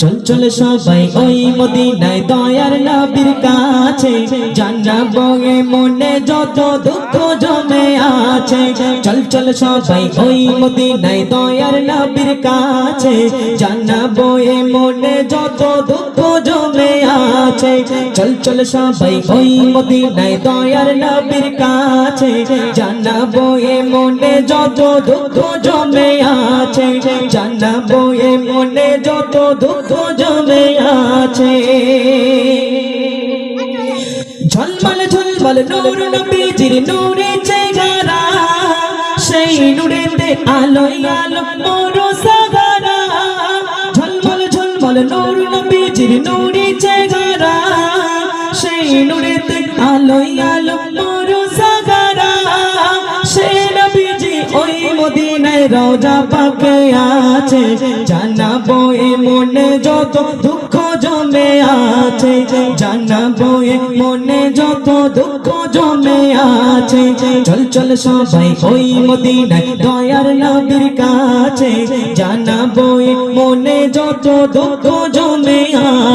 চল চল সবাই ওই মদিনায় দয়ার নবীর কাছে। জানাব এ মনে যত দুঃখ জমে আছে। চল চল সবাই ওই মদিনায় দয়ার নবীর কাছে। জানাব এ মনে যত দুঃখ জমে চল চল সবাই ওই মদিনায় দয়ার নবীর কাছে, জানাব এ মনে যত দুঃখ জমে আছে, জানাব এ মনে যত দুঃখ জমে আছে। ঝলমল ঝলমল নূর নবীজির নূরে চেহারা, সেই নূরেতে আলোয় আলো, মোর ঝলমল নূর নবীজির নূরে চেহারা, সেই নূরেতে আলোয় আলো মোর সাগারা। সেই নবীজি ওই মদিনায় রওজা পাকে আছে, জানাব এ মনে যত দুঃখ জমে আছে, জানাব এ মনে যত দুঃখ জমে আছে। চল চল সবাই ওই মদিনায়, দয়ার নবীর কাছে জানাব এ মনে যত দুঃখ জমে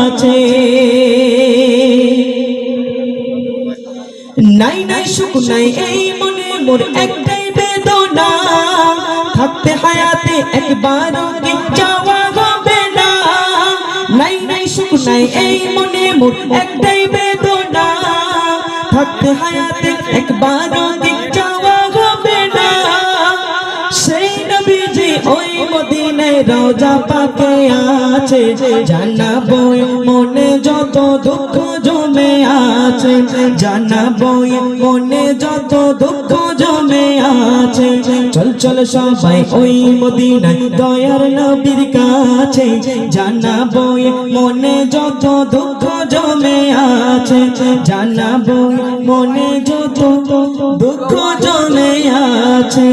আছে। নাই নাই সুখ নাই, এই মনে মোর একটাই বেদনা। থাকতে হায়াতে একবারও কি যাওয়া হবে না? নাই নাই সুখ নাই, এই মনে মোর একটাই বেদনা। থাকতে হায়াতে একবারও দিক যাওয়া হবে না সেই নবীজি ওই মদিনায় রোজা পাকে আছে, জানাব মনে যত দুঃখ জমে আছে, জানাব মনে যত দুঃখ জমে আছে। চল চল সবাই ওই মদিনায় দয়ার নবীর কাছে, জানাব মনে যত দুঃখ জমে আছে, জানাব মনে যত দুঃখ জমে আছে।